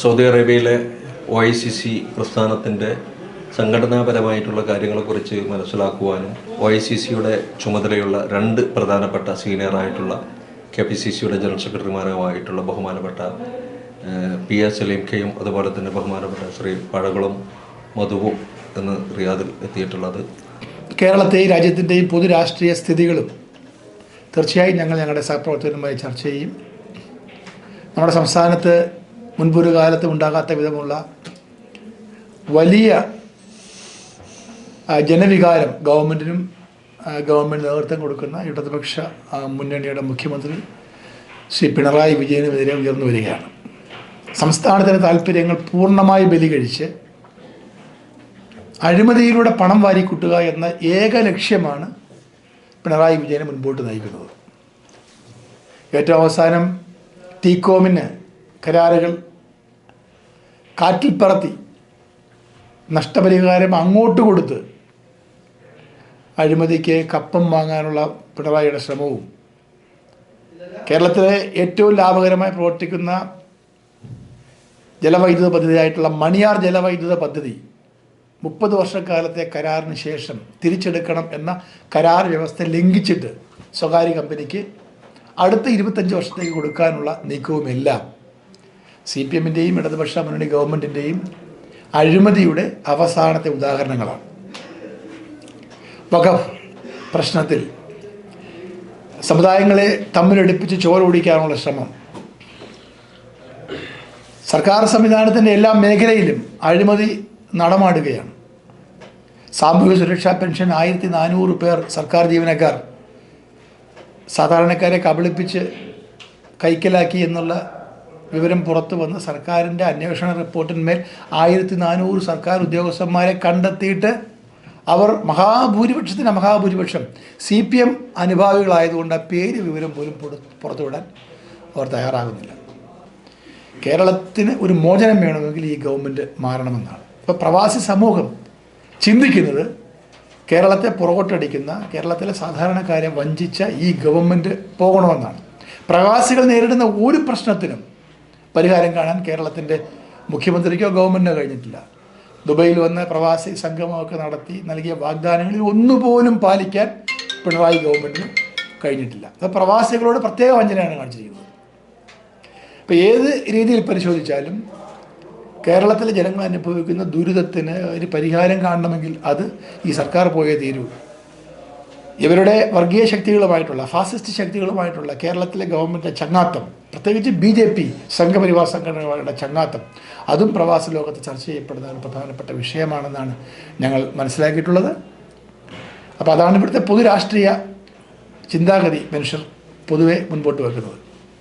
Saudi അറേബ്യയിലെ O I C C പ്രസ്ഥാനത്തിന്റെ സംഘടനാപരമായിട്ടുള്ള കാര്യങ്ങളെക്കുറിച്ച് മനസ്സിലാക്കുവാനും ഒ ഐ സി സിയുടെ ചുമതലയുള്ള രണ്ട് പ്രധാനപ്പെട്ട സീനിയറായിട്ടുള്ള കെ പി സി സിയുടെ ജനറൽ സെക്രട്ടറിമാരുമായിട്ടുള്ള ബഹുമാനപ്പെട്ട പി എസ് സലീം കെയും അതുപോലെ തന്നെ ബഹുമാനപ്പെട്ട ശ്രീ പഴകുളം മധുവും എന്ന് റിയാദിൽ എത്തിയിട്ടുള്ളത്. കേരളത്തെയും രാജ്യത്തിന്റെയും പൊതു രാഷ്ട്രീയ സ്ഥിതികളും തീർച്ചയായും ഞങ്ങൾ ഞങ്ങളുടെ സഹപ്രവർത്തകരുമായി ചർച്ച ചെയ്യും. നമ്മുടെ സംസ്ഥാനത്ത് മുൻപൊരു കാലത്തും ഉണ്ടാകാത്ത വിധമുള്ള വലിയ ജനവികാരം ഗവൺമെന്റിനും ഗവൺമെന്റ് നേതൃത്വം കൊടുക്കുന്ന ഇടതുപക്ഷ മുന്നണിയുടെ മുഖ്യമന്ത്രി ശ്രീ പിണറായി വിജയനുമെതിരെ ഉയർന്നു വരികയാണ്. സംസ്ഥാനത്തിന്റെ താല്പര്യങ്ങൾ പൂർണമായി ബലികഴിച്ച് അഴിമതിയിലൂടെ പണം വാരിക്കൂട്ടുക എന്ന ഏക ലക്ഷ്യമാണ് പിണറായി വിജയനെ മുൻപോട്ട് നയിക്കുന്നത്. ഏറ്റവും അവസാനം ടീകോമിന് കരാറുകൾ കാറ്റിൽ പറത്തി നഷ്ടപരിഹാരം അങ്ങോട്ട് കൊടുത്ത് അഴിമതിക്ക് കപ്പം വാങ്ങാനുള്ള പിണറായിയുടെ ശ്രമവും കേരളത്തിലെ ഏറ്റവും ലാഭകരമായി പ്രവർത്തിക്കുന്ന ജലവൈദ്യുത പദ്ധതിയായിട്ടുള്ള മണിയാർ ജലവൈദ്യുത പദ്ധതി മുപ്പത് വർഷക്കാലത്തെ കരാറിന് ശേഷം തിരിച്ചെടുക്കണം എന്ന കരാർ വ്യവസ്ഥ ലംഘിച്ചിട്ട് സ്വകാര്യ കമ്പനിക്ക് അടുത്ത ഇരുപത്തഞ്ച് വർഷത്തേക്ക് കൊടുക്കാനുള്ള നീക്കവുമെല്ലാം സി പി എമ്മിന്റെയും ഇടതുപക്ഷ മുന്നണി ഗവൺമെന്റിന്റെയും അഴിമതിയുടെ അവസാനത്തെ ഉദാഹരണങ്ങളാണ്. വഖഫ് പ്രശ്നത്തിൽ സമുദായങ്ങളെ തമ്മിലടുപ്പിച്ച് ചോരൊടിക്കാനുള്ള ശ്രമം. സർക്കാർ സംവിധാനത്തിന്റെ എല്ലാ മേഖലയിലും അഴിമതി നടമാടുകയാണ്. സാമൂഹിക സുരക്ഷാ പെൻഷൻ ആയിരത്തി നാനൂറ് പേർ സർക്കാർ ജീവനക്കാർ സാധാരണക്കാരെ കബളിപ്പിച്ച് കൈക്കലാക്കി എന്നുള്ള വിവരം പുറത്തു വന്ന് സർക്കാരിന്റെ അന്വേഷണ റിപ്പോർട്ടിന്മേൽ ആയിരത്തി നാനൂറ് സർക്കാർ ഉദ്യോഗസ്ഥന്മാരെ കണ്ടെത്തിയിട്ട് അവർ മഹാഭൂരിപക്ഷത്തിന് മഹാഭൂരിപക്ഷം സി പി എം അനുഭാവികളായതുകൊണ്ട് ആ പേര് വിവരം പോലും പുറത്തുവിടാൻ അവർ തയ്യാറാകുന്നില്ല. കേരളത്തിന് ഒരു മോചനം വേണമെങ്കിൽ ഈ ഗവൺമെന്റ് മാറണമെന്നാണ്. ഇപ്പോൾ പ്രവാസി സമൂഹം ചിന്തിക്കുന്നത് കേരളത്തെ പുറകോട്ടടിക്കുന്ന കേരളത്തിലെ സാധാരണക്കാരെ വഞ്ചിച്ച ഈ ഗവൺമെന്റ് പോകണമെന്നാണ്. പ്രവാസികൾ നേരിടുന്ന ഒരു പ്രശ്നത്തിനും പരിഹാരം കാണാൻ കേരളത്തിന്റെ മുഖ്യമന്ത്രിക്കോ ഗവൺമെന്റിനോ കഴിഞ്ഞിട്ടില്ല. ദുബൈയിൽ വന്ന് പ്രവാസി സംഗമമൊക്കെ നടത്തി നൽകിയ വാഗ്ദാനങ്ങളിൽ ഒന്നുപോലും പാലിക്കാൻ പിണറായി ഗവൺമെന്റിന് കഴിഞ്ഞിട്ടില്ല. അത് പ്രവാസികളോട് പ്രത്യേക വഞ്ചനയാണ് കാണിച്ചിരിക്കുന്നത്. ഇപ്പോൾ ഏത് രീതിയിൽ പരിശോധിച്ചാലും കേരളത്തിലെ ജനങ്ങൾ അനുഭവിക്കുന്ന ദുരിതത്തിന് ഒരു പരിഹാരം കാണണമെങ്കിൽ അത് ഈ സർക്കാർ പോയേ തീരൂ. ഇവരുടെ വർഗീയ ശക്തികളുമായിട്ടുള്ള ഫാസിസ്റ്റ് ശക്തികളുമായിട്ടുള്ള കേരളത്തിലെ ഗവൺമെന്റിന്റെ ചങ്ങാത്തം പ്രത്യേകിച്ച് ബി ജെ പി സംഘപരിവാർ സംഘടനകളുടെ ചങ്ങാത്തം അതും പ്രവാസ ലോകത്ത് ചർച്ച ചെയ്യപ്പെടുന്ന ഒരു പ്രധാനപ്പെട്ട വിഷയമാണെന്നാണ് ഞങ്ങൾ മനസ്സിലാക്കിയിട്ടുള്ളത്. അപ്പോൾ അതാണ് ഇവിടുത്തെ പൊതു രാഷ്ട്രീയ ചിന്താഗതി മനുഷ്യർ പൊതുവെ മുൻപോട്ട് വെക്കുന്നത്.